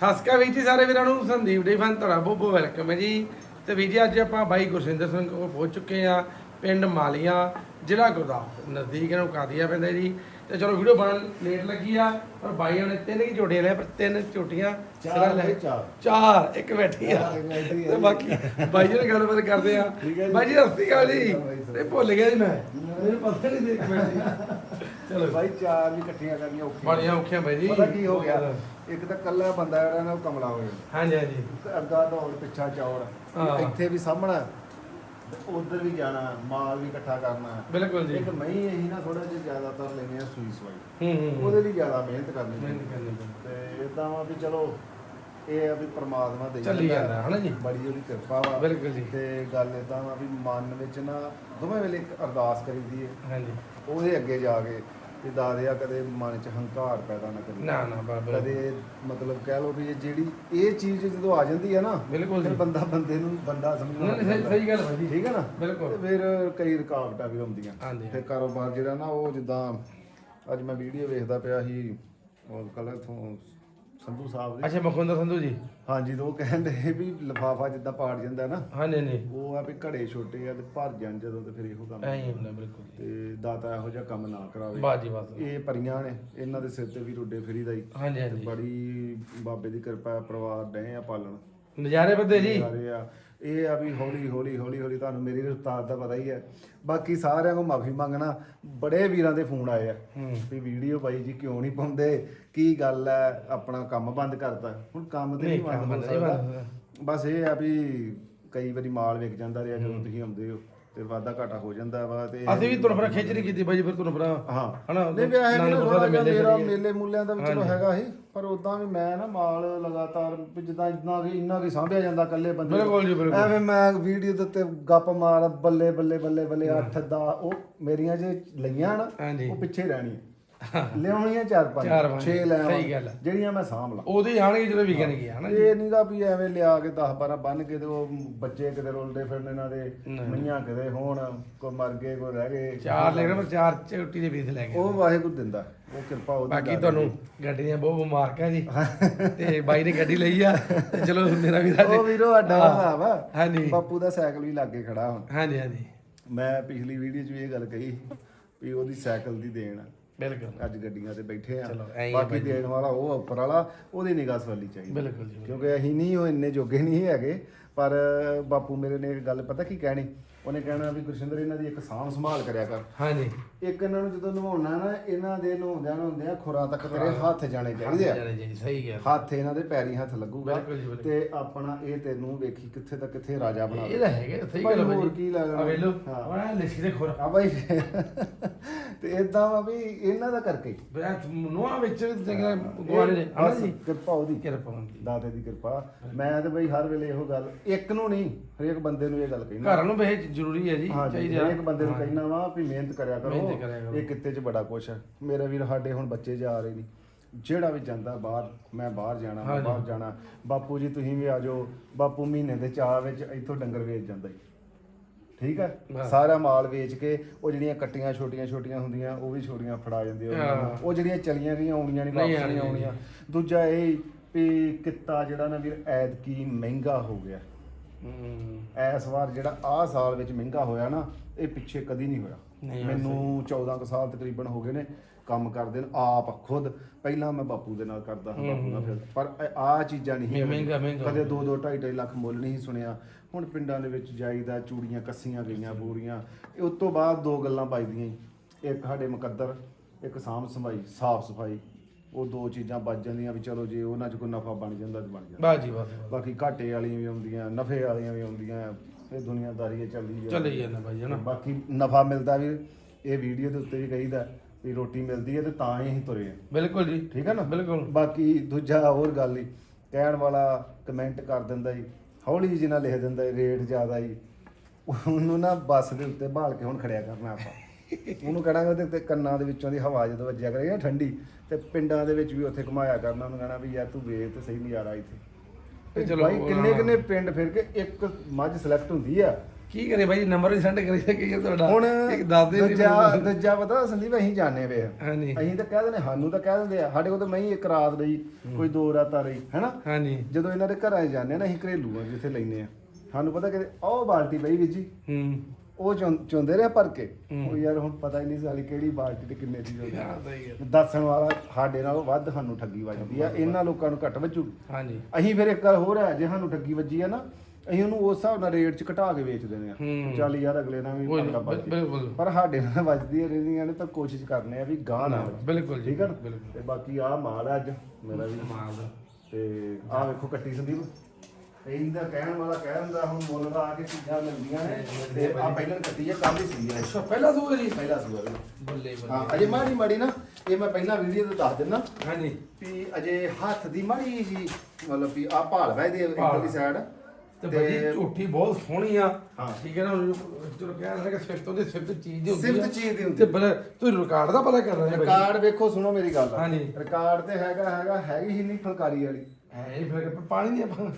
ਸਸਕਾ ਵੀਰ ਜੀ ਸਾਰੇ ਵੀਰਾਂ ਨੂੰ ਸੰਦੀਪ ਡੇ ਫਨ ਤੁਹਾਡਾ ਬਹੁਤ ਬਹੁਤ ਵੈਲਕਮ ਹੈ ਜੀ। ਤੇ ਵੀਰ ਜੀ ਅੱਜ ਆਪਾਂ ਬਾਈ ਗੁਰਸਿੰਦਰ ਸਿੰਘ ਕੋਲ ਪਹੁੰਚ ਚੁੱਕੇ ਆ ਪਿੰਡ ਮਾਲੀਆਂ ਜ਼ਿਲ੍ਹਾ ਗੁਰਦਾਸਪੁਰ ਨਜ਼ਦੀਕ ਨੂੰ ਕਾਦੀਆ ਪੈਂਦਾ ਜੀ। ਤੇ ਚਲੋ ਵੀਡੀਓ ਬਣ ਲੇਟ ਲੱਗੀ ਆ ਪਰ ਬਾਈਆਂ ਨੇ ਤਿੰਨ ਹੀ ਝੋਟੀਆਂ ਲੈ ਪਰ ਤਿੰਨ ਝੋਟੀਆਂ ਚਾਰ ਲੈ। ਬਾਈ, ਚਾਰ। ਇੱਕ ਬੈਠੀ ਆ। ਤੇ। ਬਾਕੀ ਬਾਈ ਜੀ ਨਾਲ ਗੱਲਬਾਤ ਕਰਦੇ ਆ। ਬਾਈ ਜੀ ਸਤਿ ਸ਼੍ਰੀ ਅਕਾਲ ਜੀ। ਬਾਈ, ਇਹ ਭੁੱਲ ਗਿਆ ਜੀ ਮੈਂ। ਮੈਨੂੰ ਪਤਾ ਨਹੀਂ ਦੇਖ ਬੈਠੀ ਚਲੋ। ਭਾਈ ਚਾਰ ਵੀ ਇਕੱਠੀਆਂ ਕਰਨੀਆਂ ਔਖੀਆਂ। ਬੜੀਆਂ ਔਖੀਆਂ ਬਾਈ ਜੀ। ਪਤਾ ਕੀ ਹੋ ਗਿਆ? ਇੱਕ ਤਾਂ ਕੱਲਾ ਬੰਦਾ ਜਿਹੜਾ ਨਾ ਉਹ ਕਮਲਾ ਹੋ ਜਾਂਦਾ। ਹਾਂਜੀ ਹਾਂਜੀ। ਅੱਗਾ ਦੌੜ ਪਿੱਛਾ ਚੌੜ। ਹਾਂ। ਇੱਥੇ ਵੀ ਸਾਹਮਣਾ ਉਧਰ ਵੀ ਜਾਣਾ ਮਾਲ ਵੀ ਇਕੱਠਾ ਕਰਨਾ ਬਿਲਕੁਲ ਜੀ। ਇੱਕ ਮਹੀਂ ਇਹੀ ਨਾ ਥੋੜਾ ਜਿਹਾ ਜ਼ਿਆਦਾਤਰ ਲੈਨੇ ਆ ਸੂਈ ਸਵਾਈ। ਹੂੰ ਹੂੰ ਉਹਦੇ ਲਈ ਜ਼ਿਆਦਾ ਮਿਹਨਤ ਕਰਨੀ ਪੈਂਦੀ। ਕਰਨੀ ਪੈਂਦੀ। ਤੇ ਇਦਾਂ ਵਾ ਵੀ ਚਲੋ ਇਹ ਆ ਵੀ ਪ੍ਰਮਾਤਮਾ ਦੇ ਚੱਲੀ ਜਾਂਦਾ, ਹਨਾ ਜੀ? ਬੜੀ ਉਹਦੀ ਕਿਰਪਾ ਵਾ। ਬਿਲਕੁਲ ਜੀ। ਤੇ ਗੱਲ ਇਦਾਂ ਵਾ ਵੀ ਮਨ ਵਿੱਚ ਨਾ ਦੋਵੇਂ ਵੇਲੇ ਇੱਕ ਅਰਦਾਸ ਕਰੀਦੀ ਹੈ। ਹਾਂਜੀ। ਉਹਦੇ ਅੱਗੇ ਜਾ ਕੇ ਤੇ ਦਾਦਿਆ ਕਦੇ ਮਨ 'ਚ ਹੰਕਾਰ ਪੈਦਾ ਨਾ ਕਰੀ ਨਾ ਨਾ ਬਾਬਾ। ਕਦੇ ਮਤਲਬ ਕਹਿ ਲਓ ਵੀ ਇਹ ਜਿਹੜੀ ਇਹ ਚੀਜ਼ ਜਦੋਂ ਆ ਜਾਂਦੀ ਹੈ ਨਾ ਬਿਲਕੁਲ ਫਿਰ ਜੀ ਬੰਦਾ ਬੰਦੇ ਨੂੰ ਬੰਦਾ ਸਮਝਣਾ ਨਹੀਂ, ਸਹੀ ਸਹੀ ਗੱਲ ਹੈ ਜੀ। ਠੀਕ ਹੈ ਨਾ? ਬਿਲਕੁਲ। ਤੇ ਫਿਰ ਕਈ ਰੁਕਾਵਟਾਂ ਵੀ ਆਉਂਦੀਆਂ ਹਾਂਜੀ। ਫਿਰ ਕਾਰੋਬਾਰ ਜਿਹੜਾ ਨਾ ਉਹ ਜਿੱਦਾਂ ਅੱਜ ਮੈਂ ਵੀਡੀਓ ਵੇਖਦਾ ਪਿਆ ਸੀ ਉਹ ਕੱਲ ਤੋਂ ਸੰਧੂ ਸਾਹਿਬ ਦੀ। ਅੱਛਾ ਮਖਵਿੰਦਰ ਸੰਧੂ ਜੀ। ਹਾਂਜੀ ਤੇ ਉਹ ਕਹਿੰਦੇ ਵੀ ਲਿਫਾਫਾ ਜਿੱਦਾਂ ਪਾੜ ਜਾਂਦਾ ਨਾ ਹਾਂਜੀ ਨਹੀਂ ਉਹ ਆ ਵੀ ਘੜੇ ਛੋਟੇ ਆ ਤੇ ਭਰ ਜਾਣ ਜਦੋਂ ਤੇ ਫਿਰ ਇਹੋ ਕੰਮ ਐਂ ਹੀ ਹੁੰਦਾ ਬਿਲਕੁਲ ਤੇ ਦਾਤਾ ਇਹੋ ਜਿਹਾ ਕੰਮ ਨਾ ਕਰਾਵੇ। ਬਾਤ ਜੀ ਬਾਤ ਇਹ ਪਰੀਆਂ ਨੇ ਇਹਨਾਂ ਦੇ ਸਿਰ ਤੇ ਵੀ ਰੋਡੇ ਫਰੀਦਾ ਹੀ। ਹਾਂਜੀ ਹਾਂਜੀ। ਬੜੀ ਬਾਬੇ ਦੀ ਕਿਰਪਾ ਹੈ, ਪਰਿਵਾਰ ਡਏ ਆ ਪਾਲਣ। ਨਜ਼ਾਰੇ ਬੱਦੇ ਜੀ। ਸਾਰੇ ਆ। ਇਹ ਆ ਵੀ ਹੌਲੀ ਹੌਲੀ ਹੌਲੀ ਹੌਲੀ ਤੁਹਾਨੂੰ ਮੇਰੀ ਰਫਤਾਰ ਦਾ ਪਤਾ ਹੀ ਹੈ। ਬਾਕੀ ਸਾਰਿਆਂ ਨੂੰ ਮਾਫੀ ਮੰਗਣਾ ਬੜੇ ਵੀਰਾਂ ਦੇ ਫੋਨ ਆਏ ਆ ਵੀ ਵੀਡੀਓ ਬਾਈ ਜੀ ਕਿਉਂ ਨਹੀਂ ਪਾਉਂਦੇ? ਕੀ ਗੱਲ ਹੈ? ਆਪਣਾ ਕੰਮ ਬੰਦ ਕਰਤਾ। ਹੁਣ ਕੰਮ ਤੇ ਨਹੀਂ, ਬੰਦ ਹੋ ਸਕਦਾ। ਬਸ ਇਹ ਆ ਵੀ ਕਈ ਵਾਰੀ ਮਾਲ ਵਿਕ ਜਾਂਦਾ ਰਿਹਾ ਜਦੋਂ ਤੁਸੀਂ ਆਉਂਦੇ ਹੋ ਤੇ ਵਾਧਾ ਘਾਟਾ ਹੋ ਜਾਂਦਾ ਵਾ ਤੇ ਅਸੀਂ ਵੀ ਤੁਹਾਨੂੰ ਫਿਰ ਖਿੱਚ ਨਹੀਂ ਕੀਤੀ ਬਾਈ ਜੀ ਫਿਰ ਤੁਹਾਨੂੰ ਫਿਰ ਹਾਂ। ਹਨਾ ਨਹੀਂ ਵੀ ਇਹ ਮੇਰਾ। ਮੇਲੇ ਮੂਲਿਆਂ ਦਾ ਵੀ ਚਲੋ ਹੈਗਾ ਸੀ ਪਰ ਉਦਾਂ ਵੀ ਮੈਂ ਨਾ ਮਾਲ ਲਗਾਤਾਰ ਵੀ ਜਿੱਦਾਂ ਇੰਨਾ ਕਿ ਇੰਨਾ ਕਿ ਸਾਂਭਿਆ ਜਾਂਦਾ ਇਕੱਲੇ ਬੰਦੇ। ਬਿਲਕੁਲ ਜੀ, ਬਿਲਕੁਲ। ਐਵੇਂ ਮੈਂ ਵੀਡੀਓ ਦੇ ਉੱਤੇ ਗੱਪ ਮਾਰ ਬੱਲੇ ਬੱਲੇ ਬੱਲੇ ਬੱਲੇ 8 ਦਾ ਉਹ ਮੇਰੀਆਂ ਜੇ ਲਈਆਂ ਨਾ ਹਾਂਜੀ ਉਹ ਪਿੱਛੇ ਰਹਿਣੀਆਂ ਲਿਆਉਣੀਆਂ ਚਾਰ ਪੰਜ ਚਾਰ ਪੰਜ, 6 ਲੈ ਸਹੀ ਗੱਲ ਹੈ। ਜਿਹੜੀਆਂ ਮੈਂ ਸਾਂਭ ਲਾਂ। ਉਹਦੇ ਹੀ ਆਣਗੇ ਜਦੋਂ ਵੀਕਨ ਗਿਆ ਹਨਾ ਜੀ। ਇਹ ਨਹੀਂਗਾ ਵੀ ਐਵੇਂ ਲਿਆ ਕੇ 10 12 ਬੰਨ ਕੇ ਤੇ ਉਹ ਬੱਚੇ ਕਿਤੇ ਰੋਲਦੇ ਫਿਰਨ ਇਹਨਾਂ ਦੇ ਮਈਆਂ ਕਿਤੇ ਹੋਣ ਕੋਈ ਮਰ ਗਏ ਕੋਈ ਰਹਿ ਗਏ। ਚਾਰ ਲੈ ਗਏ ਪਰ ਚਾਰ ਝੋਟੀ ਦੇ ਪੀਸ ਲੈ ਗਏ ਉਹ ਵਾਹਿਗੁਰੂ ਦਿੰਦਾ ਉਹ ਕਿਰਪਾ ਉਹਦੀ ਬਾਕੀ ਤੁਹਾਨੂੰ ਗੱਡੀ ਦੀਆਂ ਬਹੁਤ ਮੁਬਾਰਕਾਂ ਜੀ। ਤੇ ਬਾਈ ਨੇ ਗੱਡੀ ਲਈ ਆ ਤੇ ਚਲੋ ਮੇਰਾ ਵੀ ਉਹ ਵੀਰੋ ਅੱਡਾ ਹੋਇਆ ਵਾ। ਹਾਂਜੀ। ਬਾਪੂ ਦਾ ਸਾਈਕਲ ਵੀ ਲਾਗੇ ਖੜਾ ਹੁਣ। ਹਾਂਜੀ ਹਾਂਜੀ। ਮੈਂ ਪਿਛਲੀ ਵੀਡੀਓ 'ਚ ਵੀ ਇਹ ਗੱਲ ਕਹੀ ਵੀ ਉਹਦੀ ਸਾਈਕਲ ਦੀ ਦੇਣ ਆ। ਬਿਲਕੁਲ। ਅੱਜ ਗੱਡੀਆਂ ਤੇ ਬੈਠੇ ਆ। ਬਾਕੀ ਦੇਣ ਵਾਲਾ ਉਹ ਉੱਪਰ ਵਾਲਾ ਉਹਦੀ ਨਿਗਾਹ ਸਵਾਲੀ ਚਾਹੀਦੀ। ਬਿਲਕੁਲ ਜੀ। ਕਿਉਂਕਿ ਅਸੀਂ ਨਹੀਂ ਉਹ ਇੰਨੇ ਜੋਗੇ ਨਹੀਂ ਹੈਗੇ। ਪਰ ਬਾਪੂ ਮੇਰੇ ਨੇ ਇੱਕ ਗੱਲ ਪਤਾ ਕੀ ਕਹਿਣੀ? ਉਹਨੇ ਕਹਿਣਾ ਵੀ ਗੁਰਸ਼ਿੰਦਰ ਇਹਨਾਂ ਦੀ ਇੱਕ ਸਾਂਭ ਸੰਭਾਲ ਕਰਿਆ ਕਰ। ਹਾਂਜੀ। ਇੱਕ ਇਹਨਾਂ ਨੂੰ ਜਦੋਂ ਨਵਾਉਣਾ ਨਾ ਇਹਨਾਂ ਦੇ ਨਹਾਉਂਦਿਆਂ ਨਹਾਉਂਦਿਆਂ ਖੁਰਾਂ ਤੱਕ ਤੇਰੇ ਹੱਥ ਜਾਣੇ ਚਾਹੀਦੇ ਆ। ਸਹੀ ਗੱਲ। ਹੱਥ ਇਹਨਾਂ ਦੇ ਪੈਰੀ ਹੱਥ ਲੱਗੂਗਾ। ਤੇ ਆਪਣਾ ਇਹ ਤੈਨੂੰ ਵੇਖੀ ਕਿੱਥੇ ਤੱਕ ਕਿੱਥੇ ਰਾਜਾ ਬਣਾ ਇਹ ਤਾਂ ਹੈਗਾ ਸਹੀ ਗੱਲ ਹੈ ਹੋਰ ਕੀ ਲੱਗਣਾ? ਆ ਵੇਖ ਲਓ ਹਾਂ। ਲਿਖੀ ਦੇ ਖੁਰ। ਆ ਬਾਈ ਤੇ ਇਦਾਂ ਵਾ ਵੀ ਇਹਨਾਂ ਦਾ ਕਰਕੇ ਹੀ। ਨੋਆ ਵਿੱਚ ਜਗ੍ਹਾ ਗਵਾੜੇ ਨੇ ਹਨਾ ਬਸ ਜੀ ਕਿਰਪਾ ਉਹਦੀ। ਕਿਰਪਾ ਹੁੰਦੀ ਦਾਤੇ ਦੀ ਕਿਰਪਾ। ਮੈਂ ਤੇ ਬਈ ਹਰ ਵੇਲੇ ਇਹੋ ਗੱਲ ਇੱਕ ਨੂੰ ਨਹੀਂ ਹਰੇਕ ਬੰਦੇ ਨੂੰ ਇਹ ਗੱਲ ਕਹਿਣਾ ਘਰਾਂ ਨੂੰ ਵੇਚ ਜ਼ਰੂਰੀ ਹੈ ਜੀ ਹਾਂ ਜੀ ਚਾਹੀਦਾ। ਹਰੇਕ ਬੰਦੇ ਨੂੰ ਕਹਿਣਾ ਵਾ ਵੀ ਮਿਹਨਤ ਕਰਿਆ ਕਰੋ। ਮਿਹਨਤ ਕਰਿਆ ਕਰੋ। ਇਹ ਕਿੱਤੇ 'ਚ ਬੜਾ ਕੁਛ ਹੈ। ਮੇਰੇ ਵੀਰ ਸਾਡੇ ਹੁਣ ਬੱਚੇ ਜਾ ਰਹੇ ਨੇ। ਜਿਹੜਾ ਵੀ ਜਾਂਦਾ ਬਾਹਰ ਮੈਂ ਬਾਹਰ ਜਾਣਾ ਮੈਂ ਬਾਹਰ ਜਾਣਾ। ਬਾਪੂ ਜੀ ਤੁਸੀਂ ਵੀ ਆ ਜਾਓ। ਬਾਪੂ ਮਹੀਨੇ ਦੇ ਚਾਹ ਵਿੱਚ ਇੱਥੋਂ ਡੰਗਰ ਵੇਚ ਜਾਂਦਾ ਜੀ। ਠੀਕ ਹੈ। ਸਾਰਾ ਮਾਲ ਵੇਚ ਕੇ ਉਹ ਜਿਹੜੀਆਂ ਕੱਟੀਆਂ ਛੋਟੀਆਂ ਛੋਟੀਆਂ ਹੁੰਦੀਆਂ ਉਹ ਵੀ ਛੋਟੀਆਂ ਫੜਾ ਜਾਂਦੇ ਉਹਨਾਂ ਨੂੰ। ਉਹ ਜਿਹੜੀਆਂ ਚਲੀਆਂ ਗਈਆਂ ਆਉਣੀਆਂ ਨਹੀਂ ਵਾਪਸ ਨਹੀਂ ਆਉਣੀਆਂ। ਦੂਜਾ ਇਹ ਵੀ ਕਿੱਤਾ ਜਿਹੜਾ ਨਾ ਵੀਰ ਐਤਕੀ ਮਹਿੰਗਾ ਹੋ ਗਿਆ। ਐਸ ਵਾਰ ਜਿਹੜਾ ਆਹ ਸਾਲ ਵਿੱਚ ਮਹਿੰਗਾ ਹੋਇਆ ਨਾ ਇਹ ਪਿੱਛੇ ਕਦੀ ਨਹੀਂ ਹੋਇਆ। ਮੈਨੂੰ 14 ਕੁ ਸਾਲ ਤਕਰੀਬਨ ਹੋ ਗਏ ਨੇ। ਕੰਮ ਕਰਦੇ ਨੇ ਆਪ ਖੁਦ। ਪਹਿਲਾਂ ਮੈਂ ਬਾਪੂ ਦੇ ਨਾਲ ਕਰਦਾ ਹਾਂ ਬਾਪੂ ਨਾਲ ਫਿਰ ਪਰ ਆ ਚੀਜ਼ਾਂ ਨਹੀਂ ਮਹਿ- ਮਹਿੰਗਾ- ਮਹਿੰਗਾ। ਕਦੇ 2 2 2.5 ਲੱਖ ਮੁੱਲ ਨਹੀਂ ਸੁਣਿਆ। ਹੁਣ ਪਿੰਡਾਂ ਦੇ ਵਿੱਚ ਜਾਈਦਾ ਚੂੜੀਆਂ ਕੱਸੀਆਂ ਗਈਆਂ ਪੂਰੀਆਂ ਉਸ ਤੋਂ ਬਾਅਦ ਦੋ ਗੱਲਾਂ ਵੱਜਦੀਆਂ। ਇੱਕ ਸਾਡੇ ਮੁਕੱਦਰ ਇੱਕ ਸਾਂਭ ਸੰਭਾਈ ਸਾਫ਼ ਸਫ਼ਾਈ। ਉਹ ਦੋ ਚੀਜ਼ਾਂ ਵੱਜ ਜਾਂਦੀਆਂ ਵੀ ਚਲੋ ਜੇ ਉਹਨਾਂ 'ਚ ਕੋਈ ਨਫਾ ਬਣ ਜਾਂਦਾ ਤੇ ਬਣ ਜਾਂਦਾ। ਬਾਜੀ ਬਾਤ ਬਾਕੀ ਘਾਟੇ ਵਾਲੀਆਂ ਵੀ ਆਉਂਦੀਆਂ ਨਫੇ ਵਾਲੀਆਂ ਵੀ ਆਉਂਦੀਆਂ ਇਹ ਦੁਨੀਆਦਾਰੀ ਚੱਲਦੀ ਜਾਂਦੀ ਚੱਲ ਹੀ ਜਾਂਦਾ ਬਾਈ ਹਨਾ ਬਾਕੀ ਨਫਾ ਮਿਲਦਾ ਵੀ ਇਹ ਵੀਡੀਓ ਦੇ ਉੱਤੇ ਵੀ ਕਹੀਦਾ ਵੀ ਰੋਟੀ ਮਿਲਦੀ ਹੈ ਤੇ ਤਾਂ ਹੀ ਅਸੀਂ ਤੁਰੇ ਆ ਬਿਲਕੁਲ ਜੀ। ਠੀਕ ਹੈ ਨਾ? ਬਿਲਕੁਲ। ਬਾਕੀ ਦੂਜਾ ਹੋਰ ਗੱਲ ਨਹੀਂ ਕਹਿਣ ਵਾਲਾ ਕਮੈਂਟ ਕਰ ਦਿੰਦਾ ਜੀ ਹੌਲੀ ਜਿਹੀ ਨਾਲ ਲਿਖ ਦਿੰਦਾ ਜੀ, ਰੇਟ ਜ਼ਿਆਦਾ ਜੀ। ਉਹਨੂੰ ਨਾ ਬੱਸ ਦੇ ਉੱਤੇ ਭਾਲ ਕੇ ਹੁਣ ਖੜਿਆ ਕਰਨਾ ਆਪਾਂ। ਉਹਨੂੰ ਕਹਾਂਗੇ ਉਹਦੇ ਤੇ ਕੰਨਾਂ ਦੇ ਵਿੱਚੋਂ ਦੀ ਹਵਾ ਜਦੋਂ ਵੱਜਿਆ ਕਰੇਗੀ ਨਾ ਠੰਡੀ ਤੇ ਪਿੰਡਾਂ ਦੇ ਵਿੱਚ ਵੀ ਉੱਥੇ ਘੁਮਾਇਆ ਕਰਨਾ ਉਹਨੂੰ ਕਹਿਣਾ ਵੀ ਯਾਰ ਤੂੰ ਵੇਖ ਤੇ ਸਹੀ ਨਜ਼ਾਰਾ ਇੱਥੇ। ਤੇ ਚਲੋ, ਭਾਈ ਕਿੰਨੇ ਕਿੰਨੇ ਪਿੰਡ ਫਿਰ ਕੇ ਇੱਕ ਮੱਝ ਸਿਲੈਕਟ ਹੁੰਦੀ ਆ ਕੀ ਕਰੇ ਬਾਈ ਨੰਬਰ ਵੀ ਸੈਂਡ ਕਰੀ ਸਕੀ ਤੁਹਾਡਾ? ਹੁਣ ਇੱਕ ਦੱਸ ਦੇ ਦੂਜਾ ਦੂਜਾ ਪਤਾ ਸੰਦੀਪ ਅਸੀਂ ਜਾਣੇ ਵੇ ਹਾਂਜੀ। ਅਸੀਂ ਤਾਂ ਕਹਿ ਦਿੰਦੇ ਸਾਨੂੰ ਤਾਂ ਕਹਿ ਦਿੰਦੇ ਆ ਸਾਡੇ ਕੋਲ ਤਾਂ ਮੈਂ ਹੀ ਇੱਕ ਰਾਤ ਰਹੀ ਕੋਈ ਦੋ ਰਾਤਾਂ ਰਹੀ ਹੈਨਾ? ਹਾਂਜੀ। ਜਦੋਂ ਇਹਨਾਂ ਦੇ ਘਰਾਂ 'ਚ ਜਾਂਦੇ ਆ ਨਾ ਅਸੀਂ ਘਰੇਲੂ ਆ ਜਿੱਥੇ ਲੈਨੇ ਆ। ਸਾਨੂੰ ਪਤਾ ਕਿ ਉਹ ਬਾਲਟੀ ਪਈ ਵਿੱਚ ਜੀ। ਹੂੰ। ਉਹ ਚੁੰਦੇ ਰਿਹਾ ਭਰ ਕੇ। ਉਹ ਯਾਰ ਹੁਣ ਪਤਾ ਹੀ ਨਹੀਂ ਸਾਲੀ ਕਿਹੜੀ ਬਾਲਟੀ ਤੇ ਕਿੰਨੇ ਦੀ ਹੋਣੀ ਦੱਸਣ ਵਾਲਾ ਸਾਡੇ ਨਾਲੋਂ ਵੱਧ ਸਾਨੂੰ ਠੱਗੀ ਵੱਜਦੀ ਆ ਇਹਨਾਂ ਲੋਕਾਂ ਨੂੰ ਘੱਟ ਵੱਜੂ। ਹਾਂਜੀ। ਅਸੀਂ ਫਿਰ ਇੱਕ ਗੱਲ ਹੋਰ ਹੈ ਜੇ ਸਾਨੂੰ ਠੱਗੀ ਵੱਜੀ ਆ ਨਾ ਅਸੀਂ ਉਹਨੂੰ ਉਸ ਹਿਸਾਬ ਨਾਲ ਰੇਟ 'ਚ ਘਟਾ ਕੇ ਵੇਚ ਦਿੰਦੇ ਆ ਹੂੰ। ਚੱਲ ਯਾਰ ਅਗਲੇ ਨਾਲ ਵੀ ਕੋਈ ਨੀ, ਪੰਗਾ ਵੱਜ ਬਿਲ- ਬਿਲਕੁਲ। ਪਰ ਸਾਡੇ ਨਾਲ ਵੱਜਦੀਆਂ ਰਹਿੰਦੀਆਂ ਨੇ ਤਾਂ ਕੋਸ਼ਿਸ਼ ਕਰਨੇ ਆ ਵੀ ਗਾਹ ਨਾ ਵੱਜੇ। ਬਿਲਕੁਲ ਜੀ ਠੀਕ ਹੈ ਬਿਲਕੁਲ। ਤੇ ਬਾਕੀ ਆ ਮਾਲ ਆ ਅੱਜ ਮੇਰਾ ਵੀ। ਮਾਲ ਦਾ। ਤੇ ਆ ਵੇਖੋ ਕੱਟੀ ਸੰਦੀਪ। ਇਹਦਾ ਕਹਿਣ ਵਾਲਾ ਕਹਿ ਦਿੰਦਾ ਹੁਣ ਮੁੱਲ ਦਾ ਆ ਕੇ ਚੀਜ਼ਾਂ ਮਿਲਦੀਆਂ ਨੇ। ਤੇ ਆ ਪਹਿਲਾਂ ਕੱਟੀ ਆ ਕੱਲ ਹੀ ਸੀ ਇਹ ਅੱਛਾ ਪਹਿਲਾ ਸੂਆ ਜੀ ਪਹਿਲਾ ਸੂਆ ਵੀ ਬੱਲੇ ਹਾਂ ਬੱਲੇ ਅਜੇ ਮਾੜੀ ਮਾੜੀ ਨਾ ਇਹ ਮੈਂ ਪਹਿਲਾਂ ਵੀਡੀਓ ਤੇ ਦੱਸ ਦਿੰਦਾ। ਹਾਂਜੀ। ਵੀ ਅਜੇ ਹੱਥ ਦੀ ਮਾੜੀ ਜੀ ਮਤਲਬ ਵੀ ਆ ਭਾਲ ਵੈ ਦੀ ਭਾਲ। ਇੱਧਰਲੀ ਸਾਈਡ ਤੇ ਬਾਈ ਝੂਠੀ ਬਹੁਤ ਸੋਹਣੀ ਆ ਹਾਂ। ਠੀਕ ਹੈ ਨਾ ਹੁਣ ਚਲੋ ਕਹਿ ਰਹੇ ਕਿ ਸਿਫਤ ਉਹਦੀ ਸਿਫਤ ਚੀਜ਼ ਦੀ ਹੁੰਦੀ ਸਿਫਤ। ਚੀਜ਼ ਦੀ ਹੁੰਦੀ ਤੇ ਬਲੇ ਤੁਸੀਂ ਰਿਕਾਰਡ ਦਾ ਪਤਾ ਕਰ ਰਹੇ ਰਿਕਾਰਡ ਵੇਖੋ ਸੁਣੋ ਮੇਰੀ ਗੱਲ ਹਾਂਜੀ। ਰਿਕਾਰਡ ਤੇ ਹੈਗਾ ਹੈਗਾ ਹੈਗੀ ਹੀ ਨਹੀਂ ਫੁਲਕਾਰੀ ਵਾਲੀ ਹੈ ਇਹ ਫਿਰ ਪਾਣੀ ਨਹੀਂ ਆਪਾਂ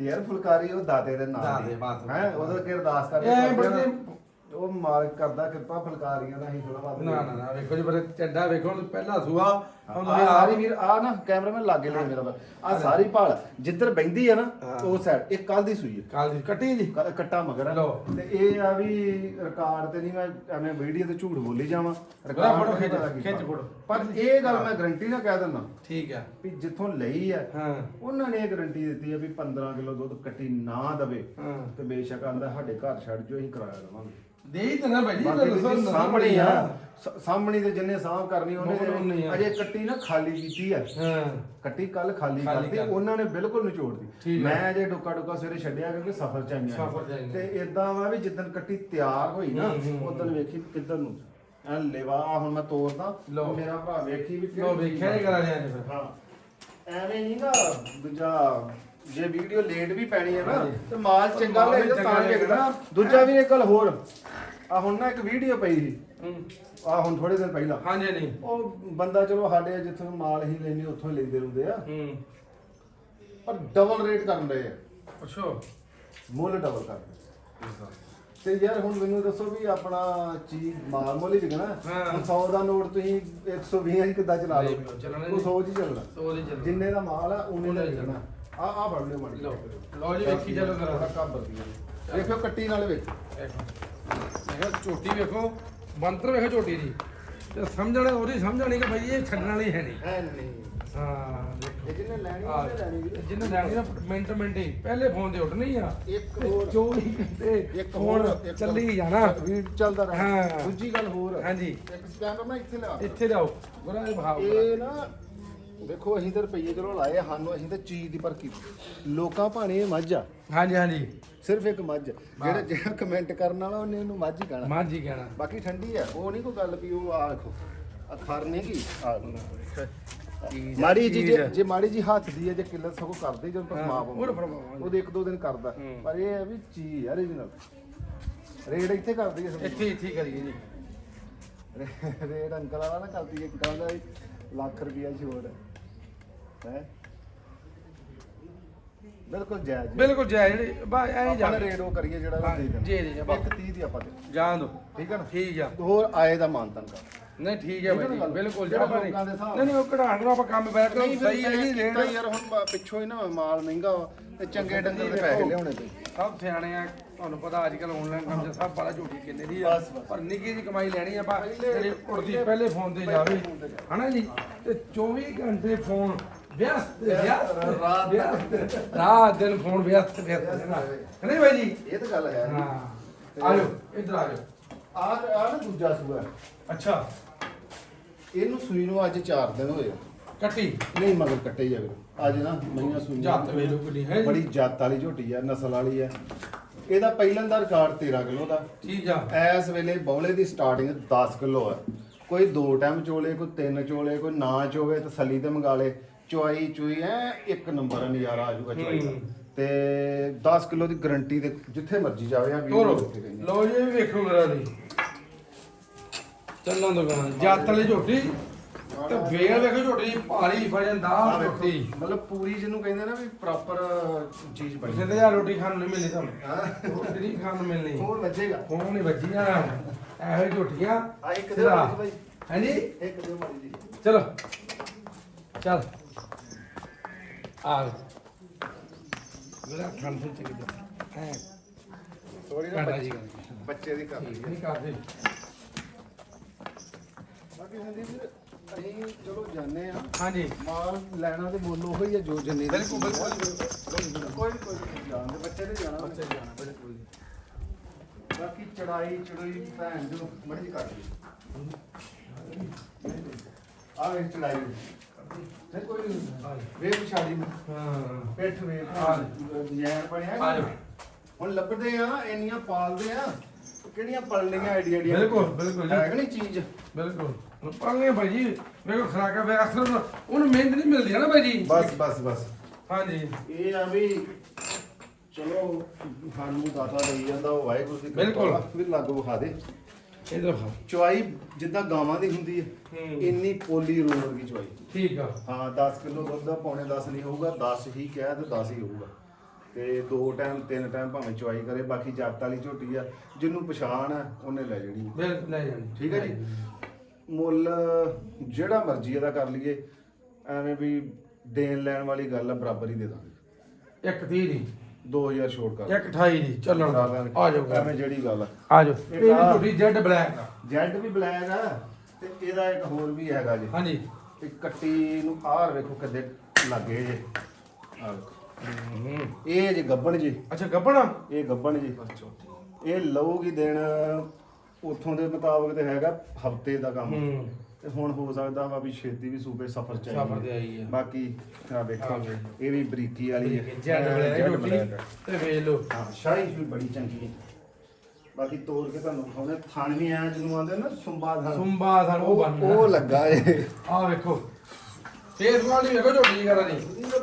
ਯਾਰ ਫੁਲਕਾਰੀ ਉਹ ਦਾਦੇ ਦੇ ਨਾਮ ਦਾਦੇ ਬਾਤ। ਹੈ ਉਹਦਾ ਕਿ ਅਰਦਾਸ ਕਰਕੇ ਐਂ ਕਰਦੇ ਆ ਨਾ, ਬੜੇ- ਉਹ ਮਾਲਕ ਕਰਦਾ ਕਿਰਪਾ ਫੁਲਕਾਰੀਆਂ ਦਾ ਹੀ ਥੋੜਾ ਬਾਤ ਨਾ ਨਾ ਨਾ ਵੇਖੋ ਜੀ ਬਰੇ ਚੱਡਾ ਵੇਖੋ ਹੁਣ ਪਹਿਲਾ ਸੂਆ ਆ ਤੁਸੀਂ ਸਾਰੀ ਵੀਰ ਆ ਨਾ ਕੈਮਰਾਮੈਨ ਲਾਗੇ ਲੈ ਮੇਰਾ ਆ ਸਾਰੀ ਭਾਲ ਜਿੱਧਰ ਬੈੰਦੀ ਆ ਨਾ ਹਾਂ। ਉਹ ਸਾਈਡ ਇਹ ਕੱਲ ਦੀ ਸੂਈ ਹੈ ਕਾਲ ਦੀ। ਕੱਟੀ ਜੀ? ਕ- ਕੱਟਾ ਮਗਰ ਆ। ਲਓ। ਤੇ ਇਹ ਆ ਵੀ ਰਿਕਾਰਡ ਤੇ ਨਹੀਂ ਮੈਂ ਐਵੇਂ ਵੀਡੀਓ ਤੇ ਝੂਠ ਬੋਲੀ ਜਾਵਾਂ। ਬੜਾ ਫੋਟੋ ਖਿੱਚ-। ਖਿੱਚ ਫੋਟੋ। ਪਰ ਇਹ ਗੱਲ ਮੈਂ ਗਰੰਟੀ ਨਾਲ ਕਹਿ ਦਿੰਦਾ। ਠੀਕ ਆ। ਵੀ ਜਿੱਥੋਂ ਲਈ ਆ ਹਾਂ। ਉਹਨਾਂ ਨੇ ਇਹ ਗਰੰਟੀ ਦਿੱਤੀ ਹੈ ਵੀ 15 ਕਿਲੋ ਦੁੱਧ ਕੱਟੀ ਨਾ ਦਵੇ। ਹਾਂ। ਤੇ ਬੇਸ਼ੱਕ ਆਂਦਾ ਸਾਡੇ ਘਰ ਛੱਡ ਜੋ ਅਸੀਂ ਕਿਰਾਇਆ ਦੇਵਾਂਗੇ। ਦੇ ਹੀ ਤਾਂ ਨਾ ਭਾਈ ਜੀ ਬਾਕੀ ਨਾ ਸਾਹਮਣੇ ਆ। ਸ- ਸਾਹਮਣੇ ਤੇ ਜਿੰਨੇ ਸਾਹਮ ਕਰਨੀ ਉਹਨੇ ਆ। ਅਜੇ ਕੱਟੀ ਨਾ ਖਾਲੀ ਕੀਤੀ ਆ ਹਾਂ ਕੱਟੀ ਕੱਲ ਖਾਲੀ ਖਾਲੀ ਕਰਤੀ ਕਰਤੀ। ਉਹਨਾਂ ਨੇ ਬਿਲਕੁਲ ਨਿਚੋੜਦੀ ਠੀਕ। ਮੈਂ ਅਜੇ ਡੁੱਕਾ ਡੁੱਕਾ ਸਵੇਰੇ ਛੱਡਿਆ ਕਿਉਂਕਿ ਸਫ਼ਰ ਚ ਆਈਆਂ ਸਫ਼ਰ 'ਚ ਆਈਆਂ। ਤੇ ਇਦਾਂ ਵਾ ਵੀ ਜਿੱਦਣ ਕੱਟੀ ਤਿਆਰ ਹੋਈ ਨਾ ਹੂੰ, ਹੂੰ, ਉਦੋਂ ਵੇਖੀ ਕਿੱਧਰ ਨੂੰ ਐ ਲੇਵਾ ਆਹ ਹੁਣ ਮੈਂ ਤੋਰਦਾ ਲਓ। ਮੇਰਾ ਭਰਾ ਵੇਖੀ ਵੀ ਲੋ ਵੇਖਿਆ ਨਹੀਂ ਕਰਾ ਜੀ ਫਿਰ ਹਾਂ ਐਵੇਂ ਨਹੀਂ ਨਾ ਦੂਜਾ ਜੇ ਵੀਡੀਓ ਲੇਟ ਵੀ ਪੈਣੀ ਹੈ ਨਾ ਹਾਂਜੀ। ਤੇ ਮਾਲ ਚੰਗਾ ਮਾਲ ਵੀ ਲੈ ਤਾਂ ਚੰਗਾ ਵੇਖਦਾ ਦੂਜਾ ਵੀ ਇੱਕ ਗੱਲ ਹੋਰ ਆ ਹੁਣ ਨਾ ਇੱਕ ਵੀਡੀਓ ਪਈ ਸੀ। ਹੂੰ। ਆ ਹੁਣ ਥੋੜੇ ਦਿਨ ਪਹਿਲਾਂ। ਹਾਂਜੀ ਨਹੀਂ ਉਹ ਬੰਦਾ ਚਲੋ ਸਾਡੇ ਜਿੱਥੋਂ ਮਾਲ ਹੀ ਲੈਨੇ ਉੱਥੋਂ ਹੀ ਲੈਂਦੇ ਹੁੰਦੇ ਆ। ਹੂੰ। ਪਰ ਡਬਲ ਰੇਟ ਕਰਨ ਰਹੇ ਆ। ਅੱਛਾ। ਮੁੱਲ ਡਬਲ ਕਰਦੇ ਤੇ ਯਾਰ ਹੁਣ ਮੈਨੂੰ ਦੱਸੋ ਵੀ ਆਪਣਾ ਚੀਜ਼ ਮਾਲ ਮੁੱਲ ਹੀ ਵਿਕਣਾ। ਹਾਂ। ਹੁਣ 100 ਦਾ ਨੋਟ ਤੁਸੀਂ 120 ਹੀ ਕਿੱਦਾਂ ਚਲਾ ਨਹੀਂ, ਲਓ ਚੱਲਣਾ ਉਹ 100 ਚ ਹੀ ਚੱਲਣਾ। ਸੋ ਦੀ ਚੱਲ ਜਿੰਨੇ ਦਾ ਮਾਲ ਆ ਉਹਨੇ ਦਾ ਵਿਕਣਾ। ਆ ਆ ਫੜ ਲਿਓ ਮਾੜੀ ਲਓ। ਜੀ ਵੇਖੀ ਚੱਲੋ ਕਰਾ ਕੰਮ ਬਦਲੀ ਵੇਖਿਓ ਕੱਟੀ ਨਾਲ ਵੇਖ ਮੈਂ ਝੋਟੀ ਵੇਖੋ ਬੰਤਰ ਵੇਖੋ ਝੋਟੀ ਦੀ। ਤੇ ਸਮਝਣਾ ਉਹਦੀ ਸਮਝਣੀ ਕਿ ਭਾਈ ਇਹ ਛੱਡਣ ਵਾਲੀ ਹੈ ਨਹੀਂ। ਹਾਂ ਦੇਖੋ। ਜਿਹਨੇ ਲੈਣੀ ਉਹਨੇ ਲੈਣੀ ਵੀਰੇ। ਜਿੰਨੇ ਲੈਣੀ ਨਾ ਮਿੰਟ ਮਿੰਟ ਹੀ। ਪਹਿਲੇ ਫੋਨ ਤੇ ਉੱਠਣੀ ਆ। ਇੱਕ ਹੋਰ। ਜੋ ਵੀ ਕਹਿੰਦੇ ਇੱਕ ਫੋਨ ਹੋਰ। ਇੱਕ ਚੱਲੀ ਜਾਣਾ। ਵੀ ਚੱਲਦਾ ਰਹੇ। ਹਾਂ। ਦੂਜੀ ਗੱਲ ਹੋਰ। ਹਾਂਜੀ। ਇੱਕ ਸਕੈਨਰ ਨਾ ਇੱਥੇ ਲਿਆ। ਇੱਥੇ ਜਾਓ ਗੁਰਾਂ ਦੇ ਭਾਵ ਇਹ ਨਾ ਦੇਖੋ ਅਸੀਂ ਤਾਂ ਰੁਪਈਏ ਚਲੋ ਲਾਏ ਸਾਨੂੰ ਅਸੀਂ ਤਾਂ ਚੀਜ਼ ਦੀ ਪਰਖੀ ਲੋਕਾਂ ਭਾਣੇ ਇਹ ਮੱਝ ਆ। ਹਾਂਜੀ ਹਾਂਜੀ। ਸਿਰਫ ਇੱਕ ਮੱਝ। ਜਿਹੜਾ ਜਿਹੜਾ ਕਮੈਂਟ ਕਰਨ ਵਾਲਾ ਉਹਨੇ ਇਹਨੂੰ ਮੱਝ ਹੀ ਕਹਿਣਾ। ਮਾਂ ਜੀ ਕਹਿਣਾ। ਬਾਕੀ ਠੰਡੀ ਆ। ਉਹ ਨਹੀਂ ਕੋਈ ਗੱਲ ਵੀ ਉਹ ਆ ਦੇਖੋ ਆ ਖਰ ਨਹੀਂ ਕੀ ਆ ਚੀਜ਼ ਆ, ਮਾੜੀ ਜੀ ਚੀਜ਼ ਜੇ ਆ। ਜੇ ਮਾੜੀ ਜੀ ਹੱਥ ਦੀ ਹੈ ਜੇ ਕਿੱਲਤ ਸਗੋਂ ਕਰਦੇ ਜਦੋਂ ਹਾਂ, ਪਸਮਾ ਉਹ ਤਾਂ। ਉਹਦੇ ਇੱਕ ਦੋ ਦਿਨ ਕਰਦਾ। ਪਰ ਇਹ ਹੈ ਵੀ ਚੀਜ਼ ਆ ਰੀਜਨਲ ਰੇਟ ਇੱਥੇ ਕਰਦੀ ਹੈ ਇੱਥੇ ਇੱਥੇ ਹੀ ਕਰੀਏ ਜੀ। ਰੇਟ ਅੰਕਲ ਵਾਲਾ ਨਾ ਕਰਦੀ ਹੈ ਕਹਿੰਦਾ ਵੀ ਲੱਖ ਰੁਪਿਆ ਛੋੜ ਹੈ ਬਿਲਕੁਲ ਜਾਇਜ਼ ਜੀ। ਬਿਲਕੁਲ ਜੈ ਜਿਹੜੀ ਬਾ ਐਂ ਆਪਾਂ ਜਾ ਨੇ ਰੇਟ ਉਹ ਕਰੀਏ ਜਿਹੜਾ ਉਹ ਦੇ ਦੇਣਾ। ਜੀ, ਜੀ, ਜੀ, ਬਸ। ਇੱਕ 30 ਦੀ ਆਪਾਂ ਦੇ ਜਾਣ ਦੋ ਠੀਕ ਹੈ ਨਾ? ਠੀਕ ਆ। ਹੋਰ ਆਏ ਦਾ ਮਾਨਤਨ ਕਰ। ਨਹੀਂ ਠੀਕ ਹੈ ਬਾਈ ਨਾ? ਜੀ, ਬਿਲਕੁਲ ਜਿਹੜਾ ਜਿਹੜਾ ਲੋਕਾਂ ਦੇ ਹਿਸਾਬ ਨਹੀਂ ਨਹੀਂ ਉਹ ਕਢਾਣ ਨੂੰ ਆਪਾਂ ਕੰਮ ਬੈਠ ਕੇ ਸਹੀ ਹੈ ਜੀ ਰੇਟ। ਤਾਂ ਯਾਰ ਹੁਣ ਬ- ਪਿੱਛੋਂ ਹੀ ਨਾ ਮਾਲ ਮਹਿੰਗਾ ਵਾ ਤੇ ਚੰਗੇ ਡੰਗਰ ਦੇ ਪੈਸੇ ਲਿਆਉਣੇ ਪਏ। ਸਭ ਸਿਆਣੇ ਆ ਤੁਹਾਨੂੰ ਪਤਾ ਅੱਜ ਕੱਲ ਆਨਲਾਈਨ ਕੰਮ ਚ ਸਭ ਬੜਾ ਝੂਠੀ ਕਿੰਨੇ ਦੀ ਆ। ਬਸ, ਬਸ। ਪਰ ਨਿੱਕੀ ਦੀ ਕਮਾਈ ਲੈਣੀ ਆਪਾਂ ਪਹਿਲੇ- ਜਿਹੜੀ ਉੜਦੀ ਪਹਿਲੇ- ਤੇ ਫੋਨ ਤੇ ਜਾਵੇ। ਹਨਾ ਜੀ? ਤੇ 24 ਘੰਟੇ ਫੋਨ ਵਿਅਸਤ ਵਿਅਸਤ ਰਾਤ- ਦਿਨ ਫੋਨ ਵਿਅਸਤ ਵਿਅਸਤ ਹੈ ਨਹੀਂ ਬਾਈ ਜੀ? ਇਹ ਤਾਂ ਗੱਲ ਹੈ। ਹਾਂ। ਆ ਜਾਓ ਇੱਧਰ ਆ ਜਾਓ ਆ ਆ ਨਾ ਦੂਜਾ ਸੂਆ ਹੈ। ਅੱਛਾ। ਇਹਨੂੰ ਸੂਈ ਨੂੰ ਅੱਜ 4 ਦਿਨ ਹੋਏ ਆ। ਕੱਟੀ? ਨਹੀਂ ਮਗਰ ਕੱਟੇ ਜਾਵੇ ਅੱਜ ਨਾ ਮਈਆਂ ਸੂਈਆਂ ਜੱਤ ਵੇਲੋ ਕਿੰਨੀ ਹੈ ਬੜੀ ਜਾਤ ਵਾਲੀ ਝੋਟੀ ਆ ਨਸਲ ਵਾਲੀ ਆ। ਇਹਦਾ ਪਹਿਲਾਂ ਦਾ ਰਿਕਾਰਡ 13 ਕਿਲੋ ਦਾ। ਠੀਕ ਆ। ਇਸ ਵੇਲੇ ਬੌਲੇ ਦੀ ਸਟਾਰਟਿੰਗ 10 ਕਿਲੋ ਹੈ ਕੋਈ ਦੋ ਟਾਈਮ ਚੋਲੇ ਕੋਈ ਤਿੰਨ ਚੋਲੇ ਕੋਈ ਨਾ ਚੋਵੇ ਤਸੱਲੀ ਤੇ ਮੰਗਾ ਲੇ। ਚੁਆਈ ਚੁਈ ਐ ਇੱਕ ਨੰਬਰ ਆ, ਨਜ਼ਾਰਾ ਆ ਜਾਊਗਾ ਚੁਆਈ ਦਾ। ਤੇ 10 ਕਿਲੋ ਦੀ ਗਾਰੰਟੀ ਤੇ ਜਿੱਥੇ ਮਰਜ਼ੀ ਜਾਵੇ ਆ ਤੋਰੋ। ਵੀਡੀਓ ਉੱਤੇ ਕਹਿੰਦੇ ਲੋ ਜੀ ਇਹ ਵੇਖੋ ਮੇਰਾ ਦੀ ਚੱਲਾਂ ਦੁਕਾਨ ਜੱਤ ਵਾਲੀ ਝੋਟੀ। ਤੇ ਵੇਲ ਵੇਖੋ ਝੋਟੀ ਭਾਰੀ ਵਜਨਦਾਰ ਝੋਟੀ। ਮਤਲਬ ਪੂਰੀ ਜਿਹਨੂੰ ਕਹਿੰਦੇ ਨਾ ਵੀ ਪ੍ਰੋਪਰ ਚੀਜ਼ ਬਣੀ। ਕਿਸੇ ਦੇ ਯਾਰ ਰੋਟੀ ਖਾਣ ਨੂੰ ਨਹੀਂ ਮਿਲਣੀ ਤੁਹਾਨੂੰ। ਹਾਂ। ਰੋਟੀ ਨਹੀਂ ਖਾਣ ਨੂੰ ਮਿਲਣੀ। ਫੋਨ ਵੱਜੇਗਾ। ਫੋਨ ਨਹੀਂ ਵੱਜੀਆਂ। ਇਹੋ ਹੀ ਝੋਟੀਆਂ। ਆ ਇੱਕ ਜੀ ਭਾਈ ਹਾਂਜੀ ਇੱਕ ਦਿਓ ਮਾੜੀ ਜੀ ਚਲੋ। ਚੱਲ। ਆ ਮੇਰਾ ਖਾਣ ਤੋਂ ਚੱਲੀ ਜਾ ਹੈ। ਥੋੜੀ ਕਾਟਾ ਜੀ ਬੱਚੇ ਦੀ ਕਰ ਨਹੀਂ ਕਰਦੇ। ਬਾਕੀ ਸੰਦੀਪ ਅਸੀਂ ਚਲੋ ਜਾਣੇ ਆ ਹਾਂਜੀ। ਮਾਲ ਲੈਣਾ ਤੇ ਮੁੱਲ ਉਹੀ ਹੈ ਜੋ ਜੰਨੇ ਬਿਲਕੁਲ, ਬਿਲਕੁਲ। ਕੋਈ ਨੀ, ਕੋਈ ਨੀ, ਜਾਣ ਦੇ ਬੱਚੇ ਨੇ ਜਾਣਾ। ਬੱਚੇ ਜਾਣਾ ਬਿਲਕੁਲ ਬਾਕੀ ਚੜਾਈ ਚੜਾਈ ਭੈਣ ਜੋ ਮੜੀ ਜੀ ਕਰ ਲਈ ਆ ਵੇ ਚੜਾਈ। ਤੇ ਕੋਈ ਨੀ, ਵੇ ਵਿਛਾੜੀ ਨੂੰ। ਹਾਂ। ਪਿੱਠ ਵੇ ਨੈਣ ਬਣਿਆ। ਹੁਣ ਲੱਭਦੇ ਆ ਇੰਨੀਆਂ ਪਾਲਦੇ ਆ ਕਿਹੜੀਆਂ ਪਲਣੀਆਂ ਆਈਡੀਆ ਆਈਡੀਆ ਬਿਲਕੁਲ, ਬਿਲਕੁਲ। ਹੈ ਨਹੀਂ ਚੀਜ਼? ਬਿਲਕੁਲ। ਪਾਂਗੇ ਭਾਈ ਜੀ। ਮੇਰੇ ਕੋਲ ਖਰਾਕਾ ਵੇ ਅਸਲ ਨੂੰ- ਉਹਨੂੰ ਮਿਹਨਤ ਨਹੀਂ ਮਿਲਦੀ ਹੈ ਨਾ ਭਾਈ ਜੀ? ਬਸ ਬਸ ਬਸ। ਹਾਂਜੀ। ਇਹ ਆ ਵੀ ਚਲੋ ਸਾਨੂੰ ਦਾਤਾ ਦੇਈ ਜਾਂਦਾ ਉਹ ਵਾਹਿਗੁਰੂ ਦੀ ਬਿਲਕੁਲ। ਵੀ ਲੱਗ ਵਿਖਾ ਦੇ। ਇਧਰ ਖਾ ਚੁਆਈ ਜਿੱਦਾਂ ਗਾਵਾਂ ਦੀ ਹੁੰਦੀ ਹੈ। ਇੰਨੀ ਪੋਲੀ ਰੂਮ ਵਰਗੀ ਚੁਆਈ। ਠੀਕ ਆ। ਹਾਂ 10 ਕਿਲੋ ਦੁੱਧ ਦਾ ਪੌਣੇ 10 ਨਹੀਂ ਹੋਊਗਾ 10 ਹੀ ਕਹਿ ਤੇ 10 ਹੀ ਹੋਊਗਾ। ਤੇ ਦੋ ਟਾਈਮ ਤਿੰਨ ਟਾਈਮ ਭਾਵੇਂ ਚੁਆਈ ਕਰੇ ਬਾਕੀ ਜੱਟ ਵਾਲੀ ਝੋਟੀ ਆ ਜਿਹਨੂੰ ਪਛਾਣ ਆ ਉਹਨੇ ਲੈ ਜਾਣੀ। ਬਿਲਕੁਲ ਲੈ ਜਾਣੀ। ਠੀਕ ਹੈ ਜੀ? ਮੁੱਲ ਜਿਹੜਾ ਮਰਜ਼ੀ ਇਹਦਾ ਕਰ ਲਈਏ ਐਵੇਂ ਵੀ ਦੇਣ ਲੈਣ ਵਾਲੀ ਗੱਲ ਆ ਬਰਾਬਰ ਹੀ ਦੇ ਦਾਂਗੇ। ਇੱਕ 30 ਦੀ। 2000 ਛੋੜ ਕਰ। ਇੱਕ 28 ਦੀ ਚੱਲਣ ਦਾ। ਆ ਜਾਓ। ਐਵੇਂ ਜਿਹੜੀ ਗੱਲ ਆ। ਆ ਜਾਓ। ਇਹ ਵੀ। ਤੁਹਾਡੀ ਜੈਡ ਬਲੈਕ ਆ। ਜੈਡ ਵੀ ਬਲੈਕ ਆ ਤੇ ਇਹਦਾ ਇੱਕ ਹੋਰ ਵੀ ਹੈਗਾ ਜੀ। ਹਾਂਜੀ। ਇਹ ਕੱਟੀ ਨੂੰ ਆਹ ਵੇਖੋ ਕਿੱਦੇ ਲੱਗੇ ਜੇ। ਵੇਖੋ। ਇਹ ਜੇ ਗੱਬਣ ਜੀ। ਅੱਛਾ ਗੱਬਣਾ ਇਹ ਗੱਬਣ ਜੀ। ਇਹ ਲਊਗੀ ਦਿਨ ਉਥੋਂ ਦੇ ਮੁਤਾਬਕ ਤੇ ਹੈਗਾ ਹਫ਼ਤੇ ਦਾ ਕੰਮ। ਹੂੰ। ਤੇ ਹੁਣ ਹੋ ਸਕਦਾ ਵਾ ਵੀ ਛੇਤੀ ਵੀ ਸੂਬੇ ਸਫਰ ਚ ਆਈ ਸਫਰ ਤੇ ਆਈ ਹੈ ਬਾਕੀ ਆ ਵੇਖੋ ਆ। ਇਹ ਵੀ ਬਰੀਕੀ ਵਾਲੀ ਹੈ ਜੈਡ ਬਲੈਕ ਜੈਡ। ਤੇ ਵੇਖ ਲਓ। ਹਾਂ ਸ਼ਾਹੀ ਵੀ ਬੜੀ ਚੰਗੀ ਹੈ। ਬਾਕੀ ਤੋੜ ਕੇ ਤੁਹਾਨੂੰ ਦਿਖਾਉਂਦੇ ਥਣ ਵੀ ਆ ਜਿਹਨੂੰ ਆਂਦੇ ਨਾ ਸੁੰਬਾ ਥਣ ਸੁੰਬਾ ਸਾਨੂੰ ਉਹ ਉਹ ਬਣਨਾ ਉਹ ਲੱਗਾ ਏ। ਆ ਵੇਖੋ। ਫੇਸ ਵਾਲੀ ਵੇਖੋ ਝੋਟੀ ਕਰਾ ਦੀ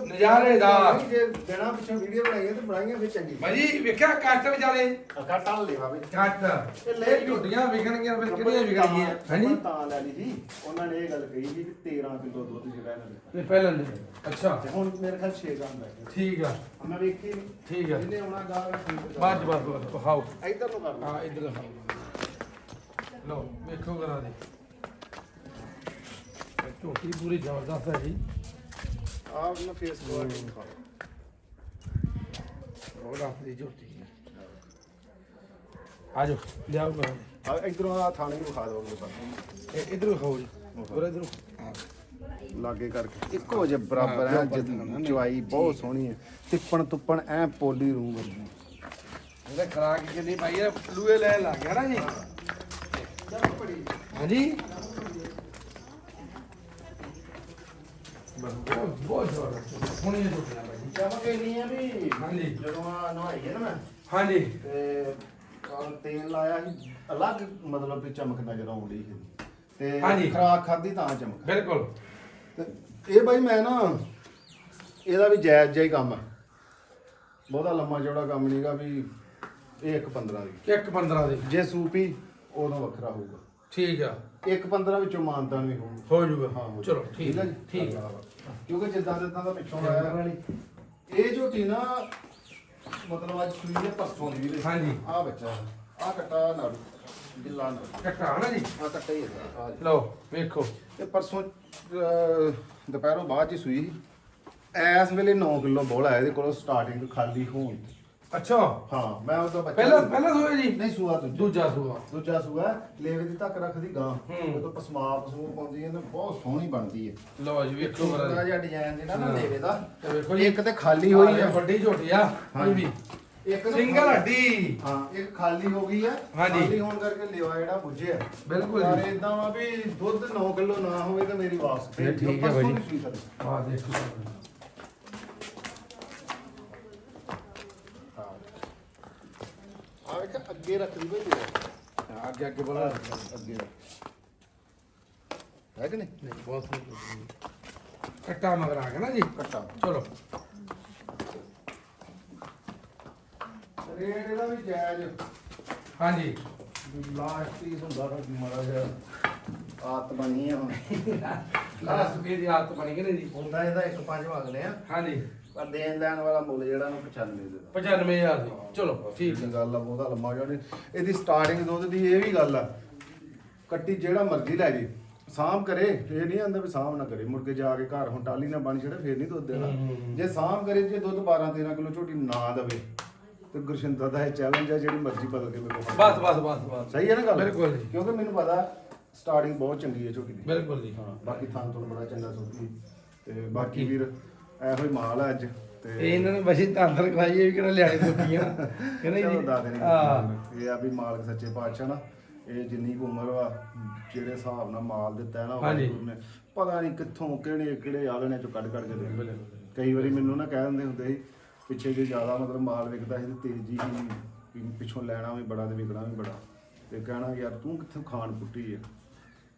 ਨਜ਼ਾਰੇਦਾਰ। ਜੇ ਦਿਨਾਂ ਪਿੱਛੋਂ ਵੀਡੀਓ ਬਣਾਈਆਂ ਤੇ ਬਣਾਈਆਂ ਫਿਰ ਚੰਗੀ। ਭਾਜੀ ਵੇਖਿਆ ਕੱਟ ਵਿਚਾਲੇ? ਅਕਾ ਟਾਲ ਲੈਵਾ ਵੀ ਕੱਟ। ਇਹ ਲੈ ਝੋਟੀਆਂ ਵਿਕਣਗੀਆਂ ਫਿਰ ਕਿਹੜੀਆਂ ਵਿਕਣਗੀਆਂ? ਹਾਂਜੀ? ਤਾਂ ਲੈ ਲਈ ਸੀ। ਉਹਨਾਂ ਨੇ ਇਹ ਗੱਲ ਕਹੀ ਸੀ ਕਿ 13 ਕਿਲੋ ਦੁੱਧ ਜਿਹੜਾ ਇਹਨਾਂ ਦੇ ਇਹ ਪਹਿਲਾਂ ਦੇ। ਅੱਛਾ। ਤੇ ਹੁਣ ਮੇਰੇ ਖਿਆਲ 6 ਗ੍ਰਾਮ ਲੈ ਗਿਆ ਠੀਕ ਆ। ਮੈਂ ਵੇਖੀ ਠੀਕ ਆ। ਜਿਹਨੇ ਆਉਣਾ ਗਾਹ ਬਾਅਦ ਬਸ ਖਾਓ ਇੱਧਰ ਨੂੰ ਕਰ ਲਓ। ਆ ਇਧਰ ਖਾਓ ਲਓ ਵੇਖੋ ਕਰਾ ਦੇ। ਝੋਟੀ ਪੂਰੀ ਜ਼ਬਰਦਸਤ ਹੈ ਜੀ। ਆਹ ਨਾ ਫੇਸ ਕੁਆਲਿਟੀ ਦਿਖਾਓ ਉਹ ਦੀ ਝੋਟੀ ਆ ਜਾਓ ਲਿਆਓ ਦੇ ਆ ਇਧਰੋਂ ਆ ਥਾਣੇ ਨੂੰ ਵਿਖਾ ਦੋਗੇ ਬਸ ਇਹ ਇਧਰੋਂ ਖਾਓ ਜੀ ਹੋਰ ਇਧਰੋਂ। ਲਾਗੇ ਕਰਕੇ। ਇੱਕੋ ਜਿਹਾ ਬਰਾਬਰ ਹਾਂ, ਹੈ ਨਹੀਂ, ਚੁਆਈ ਬਹੁਤ ਸੋਹਣੀ ਹੈ ਤਿੱਪਣ ਤੁੱਪਣ ਐ ਪੋਲੀ ਰੂਮ ਵਰਗੀ। ਇਹਦਾ ਖਰਾਕ ਕਿੰਨੀ ਪਾਈ ਹੈ ਲੂਏ ਲੈ ਲੱਗ ਗਿਆ ਨਾ ਜੀ। ਹਾਂਜੀ? ਬਹੁਤ ਬਹੁਤ ਜ਼ਬਰਦਸਤ ਚਮਕ ਇੰਨੀ ਹੈ ਵੀ ਹਾਂਜੀ। ਜਦੋਂ ਆ ਨਹਾਈਏ ਨਾ ਮੈਂ ਹਾਂਜੀ ਤੇ ਕੱਲ ਤੇਲ ਲਾਇਆ ਸੀ ਅਲੱਗ ਮਤਲਬ ਵੀ ਚਮਕ ਨਜ਼ਰ ਆਉਂਦੀ ਸੀ ਤੇ ਹਾਂਜੀ। ਖਰਾਕ ਖਾਦੀ ਤਾਂ ਚਮਕ ਬਿਲਕੁਲ ਤੇ ਇਹ ਬਾਈ ਮੈਂ ਨਾ ਇਹਦਾ ਵੀ ਜਾਇਜ਼ ਜਿਹਾ ਹੀ ਕੰਮ ਹੈ। ਬਹੁਤਾ ਲੰਮਾ ਚੌੜਾ ਕੰਮ ਨਹੀਂਗਾ ਵੀ ਇਹ ਇੱਕ 15 ਦੀ। ਇੱਕ 15 ਦੇ। ਜੇ ਸੂਪੀ ਉਦੋਂ ਵੱਖਰਾ ਹੋਊਗਾ। ਠੀਕ ਆ। ਇੱਕ 15 ਵਿੱਚੋਂ ਮਾਨਤਾ ਨਹੀਂ ਹੋਊਗਾ। ਹੋ ਜਾਊਗਾ। ਹਾਂ ਹੋ ਚਲੋ ਜਾਊਗਾ। ਠੀਕ ਹੈ ਜੀ? ਠੀਕ ਆ ਕਿਉਂਕਿ ਜਿੱਦਾਂ ਜਿੱਦਾਂ ਦਾ ਪਿੱਛੋਂ ਆਇਆ। ਇਹ ਝੋਟੀ ਨਾ ਮਤਲਬ ਅੱਜ ਸੂਈ ਹੈ ਪਰਸੋਂ ਦੀ ਵੀ ਹਾਂਜੀ। ਆ ਬੱਚਾ ਆ ਕਟਾ ਨਾਲ ਗਿੱਲਾ ਨਾਲ ਕੱਟਾ ਨਾ ਜੀ? ਆ ਕੱਟਾ ਹੀ ਹੈ ਆ ਲਓ ਵੇਖੋ। ਇਹ ਪਰਸੋਂ ਅਹ, ਦੁਪਹਿਰੋਂ ਬਾਅਦ ਚ ਸੂਈ ਐਸ ਵੇਲੇ 9 ਕਿਲੋ ਬੋਲ ਆਇਆ ਇਹਦੇ ਕੋਲੋਂ ਸਟਾਰਟਿੰਗ ਖਾਲੀ ਹੋਣ। ਅੱਛਾ। ਹਾਂ ਮੈਂ ਉਹਦਾ ਬੱਚਾ ਪਹਿਲਾਂ ਪਹਿਲਾਂ ਸੋਇਆ ਜੀ? ਨਹੀਂ ਸੂਆ ਦੂਜਾ। ਦੂਜਾ ਸੂਆ। ਦੂਜਾ ਸੂਆ ਲੇਵੇ ਦੀ ਤੱਕ ਰੱਖਦੀ ਗਾਂ। ਹੂੰ। ਜਦੋਂ ਪਸਮਾ ਪਸਮੂ ਪਾਉਂਦੀ ਹੈ ਨਾ ਬਹੁਤ ਸੋਹਣੀ ਬਣਦੀ ਹੈ। ਲਓ ਜੀ ਵੇਖੋ ਕਰਾ ਜਿਹਾ ਡਿਜ਼ਾਈਨ ਜਿਹੜਾ ਨਾ। ਲੇਵੇ ਦਾ। ਤੇ ਵੇਖੋ ਜੀ ਇੱਕ ਤੇ ਖਾਲੀ ਹੋਈ ਹੈ। ਵੱਡੀ ਝੋਟੀ ਆ ਕੋਈ ਵੀ। ਇੱਕ ਸਿੰਗਲ ਹੱਡੀ। ਹਾਂ ਇੱਕ ਖਾਲੀ ਹੋ ਗਈ ਹੈ। ਖਾਲੀ ਹੋਣ ਕਰਕੇ ਲਿਵਾ ਜਿਹੜਾ ਬੁੱਝਿਆ ਬਿਲਕੁਲ ਜੀ। ਇਦਾਂ ਵਾ ਵੀ ਦੁੱਧ 9 ਕਿਲੋ ਨਾ ਹੋਵੇ ਤਾਂ ਮੇਰੀ ਵਾਪਸ ਠੀਕ ਹੈ ਭਾਈ। ਆ ਦੇਖੋ ਹਾਂ ਆ ਵੇਖ ਅੱਗੇ ਰੱਖ ਲਈ ਬਈ ਅੱਗੇ ਅੱਗੇ ਬੋਲਾ ਅੱਗੇ। ਹੈ ਕਿ ਨਹੀਂ? ਬਹੁਤ ਹੈ। ਕੱਟਾ ਮਗਰ ਆ ਗਿਆ ਨਾ ਜੀ। ਕੱਟਾ। ਚਲੋ। ਰੇਟ ਇਹਦਾ ਵੀ ਜਾਇਜ਼। ਹਾਂਜੀ। ਲਾਸਟ ਪੀਸ ਹੁੰਦਾ ਤਾਂ ਮਾੜਾ ਜਿਹਾ। ਆਤ ਬਣੀ ਆ ਹੁਣ। 10 ਰੁਪਏ ਦੀ ਆਦਤ ਬਣੀ ਕਿ ਨਹੀਂ ਜੀ। ਹੁੰਦਾ ਇਹਦਾ ਇੱਕ ਪੰਜ ਮੰਗਦੇ ਆ। ਹਾਂਜੀ। ਪਰ ਦੇਣ ਲੈਣ ਵਾਲਾ ਮੁੱਲ ਜਿਹੜਾ ਨੂੰ 95 ਦੇ ਦਾ 95000 ਦੀ। ਚਲੋ ਠੀਕ ਹੈ। ਗੱਲ ਆ ਬਹੁਤਾ ਲੰਮਾ ਜਾਣੀ ਇਹਦੀ ਸਟਾਰਟਿੰਗ ਦੁੱਧ ਦੀ ਇਹ ਵੀ ਗੱਲ ਆ ਕੱਟੀ ਜਿਹੜਾ ਮਰਜ਼ੀ ਲੈ ਜੇ ਸਾਂਭ ਕਰੇ ਫੇਰ ਨਹੀਂ ਆਂਦਾ ਵੀ ਸਾਂਭ ਨਾ ਕਰੇ। ਮੁੜ ਕੇ ਜਾ ਕੇ ਘਰ ਹੁਣ ਟਾਲੀ ਨਾ ਬਣ ਛੜੇ ਫੇਰ ਨਹੀਂ ਦੁੱਧ ਦੇਣਾ। ਜੇ ਸਾਂਭ ਕਰੇ ਜੇ ਦੁੱਧ 12 13 ਕਿਲੋ ਝੋਟੀ ਨਾ ਦਵੇ ਤੇ ਗੁਰਸ਼ਿੰਦਰ ਦਾ ਇਹ ਚੈਲੰਜ ਆ ਜਿਹੜੀ ਮਰਜ਼ੀ ਬਦਲ ਕੇ ਮੇਰੇ ਕੋਲ ਬਸ ਬਸ ਬਸ ਬਸ। ਸਹੀ ਹੈ ਨਾ ਗੱਲ? ਬਿਲਕੁਲ ਜੀ। ਕਿਉਂਕਿ ਮੈਨੂੰ ਪਤਾ ਸਟਾਰਟਿੰਗ ਬਹੁਤ ਚੰਗੀ ਹੈ ਝੋਟੀ ਦੀ। ਬਿਲਕੁਲ ਜੀ। ਹਾਂ ਬਾਕੀ ਥਾਂ ਤੋਂ ਬੜਾ ਚੰਗਾ ਸੋਚੀ ਤੇ ਬਾਕੀ ਵੀਰ ਇਹੋ ਹੀ ਮਾਲ ਆ ਅੱਜ ਤੇ ਇਹਨਾਂ ਨੇ ਬਸ਼ੀ ਤਾਂਦਰ ਇਹ ਵੀ ਕਿਹੜਾ ਲਿਆਣੇ ਦੁੱਖੀਆਂ ਕਹਿੰਦੇ ਚਲੋ ਜੀ ਦੇਣੀ ਹਾਂ। ਇਹ ਆ ਵੀ ਮਾਲਕ ਸੱਚੇ ਪਾਤਸ਼ਾਹ ਨਾ ਇਹ ਜਿੰਨੀ ਕੁ ਉਮਰ ਵਾ ਜਿਹੜੇ ਹਿਸਾਬ ਨਾਲ ਮਾਲ ਦਿੱਤਾ ਹੈ ਨਾ ਹਾਂਜੀ। ਵਾਹਿਗੁਰੂ ਨੇ ਪਤਾ ਨਹੀਂ ਕਿੱਥੋਂ ਕਿਹੜੇ ਕਿਹੜੇ ਆਲਣੇ ਚੋਂ ਕੱਢ ਕੱਢ ਕੇ ਦੇ ਕਈ ਵਾਰੀ ਮੈਨੂੰ ਨਾ ਕਹਿ ਦਿੰਦੇ ਹੁੰਦੇ ਸੀ ਪਿੱਛੇ ਜੇ ਜ਼ਿਆਦਾ ਮਤਲਬ ਮਾਲ ਵਿਕਦਾ ਸੀ ਤੇ ਤੇਜ਼ੀ ਹੀ ਵੀ ਪਿੱਛੋਂ ਲੈਣਾ ਵੀ ਬੜਾ ਤੇ ਵਿਕਣਾ ਵੀ ਬੜਾ। ਤੇ ਕਹਿਣਾ ਯਾਰ ਤੂੰ ਕਿੱਥੋਂ ਖਾਣ ਪੁੱਟੀ ਆ?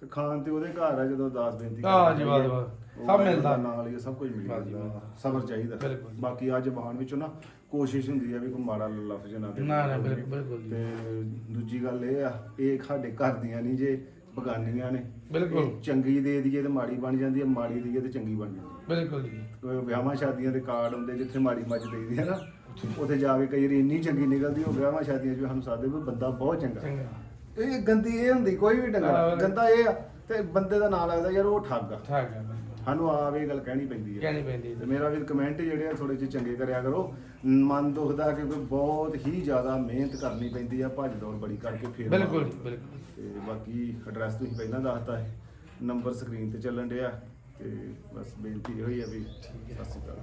ਤੇ ਖਾਣ ਤੇ ਉਹਦੇ ਘਰ ਆ ਜਦੋਂ ਦਾਸ ਬੇਨਤੀ ਹਾਂ ਕਰਦੇ ਜੀ, ਬਸ। ਉਹ ਸਭ ਮਿਲਦਾ। ਨਾਲ ਹੀ ਆ, ਸਭ ਕੁਝ ਮਿਲ ਜੀ, ਜਾਂਦਾ ਸਬਰ ਚਾਹੀਦਾ ਬਿਲਕੁਲ। ਬਾਕੀ ਆ ਜ਼ਬਾਨ ਵਿੱਚੋਂ ਨਾ ਕੋਸ਼ਿਸ਼ ਹੁੰਦੀ ਆ ਵੀ ਕੋਈ ਮਾੜਾ ਲਫ਼ਜ਼ ਨਾ। ਨਾ, ਨਾ, ਬਿਲਕੁਲ, ਬਿਲਕੁਲ ਜੀ। ਤੇ ਦੂਜੀ ਗੱਲ ਇਹ ਆ ਇਹ ਸਾਡੇ ਘਰ ਦੀਆਂ ਨਹੀਂ ਜੇ ਬਗਾਨੀਆਂ ਨੇ ਬਿਲਕੁਲ। ਇਹ ਚੰਗੀ ਦੇ ਦਈਏ ਤੇ ਮਾੜੀ ਬਣ ਜਾਂਦੀ ਹੈ ਮਾੜੀ ਦਈਏ ਤੇ ਚੰਗੀ ਬਣ ਜਾਂਦੀ ਹੈ ਬਿਲਕੁਲ ਜੀ ਕੋਈ ਵਿਆਹਾਂ ਸ਼ਾਦੀਆਂ ਦੇ ਕਾਰਡ ਹੁੰਦੇ ਜਿੱਥੇ ਮਾੜੀ ਮੱਝ ਦੇਈਦੀ ਹੈ ਨਾ ਉੱਥੇ ਜਾ ਕੇ ਕਈ ਵਾਰੀ ਇੰਨੀ ਚੰਗੀ ਨਿਕਲਦੀ ਉਹ ਵਿਆਹਾਂ ਸ਼ਾਦੀਆਂ 'ਚ ਵੀ ਸਾਨੂੰ ਸਾਦੇ ਵੀ ਬੰਦਾ ਬਹੁਤ ਚੰਗਾ ਚੰਗਾ ਇਹ ਗੰਦੀ ਇਹ ਹੁੰਦੀ ਕੋਈ ਵੀ ਹਾਂ, ਡੰਗਾ ਬਿਲਕੁਲ। ਗੰਦਾ ਇਹ ਆ ਤੇ ਬੰਦੇ ਦਾ ਨਾਂ ਲੱਗਦਾ ਯਾਰ ਉਹ ਠੱਗ ਆ। ਠਾਕ ਹੈ ਸਾਨੂੰ ਆਪ ਇਹ ਗੱਲ ਕਹਿਣੀ ਪੈਂਦੀ ਹੈ ਕਹਿਣੀ ਪੈਂਦੀ ਤੇ ਹੈ ਮੇਰਾ ਵੀ ਕਮੈਂਟ ਜਿਹੜੇ ਆ ਥੋੜੇ ਜਿਹੇ ਚੰਗੇ ਕਰਿਆ ਕਰੋ। ਮਨ ਦੁਖਦਾ ਕਿਉਂਕਿ ਬਹੁਤ ਹੀ ਜ਼ਿਆਦਾ ਮਿਹਨਤ ਕਰਨੀ ਪੈਂਦੀ ਆ ਭੱਜ ਦੌੜ ਬੜੀ ਕਰਕੇ ਫੇਰ ਬਿਲਕੁਲ ਜੀ ਬਿਲਕੁਲ। ਤੇ ਬਾਕੀ ਐਡਰੈਸ ਤੁਸੀਂ ਪਹਿਲਾਂ ਦੱਸਤਾ ਹੈ ਨੰਬਰ ਸਕਰੀਨ ਤੇ ਚੱਲਣ ਡਿਆ ਤੇ ਬਸ ਬੇਨਤੀ ਇਹ ਹੋਈ ਆ ਵੀ ਸਤਿ ਸ਼੍ਰੀ ਅਕਾਲ।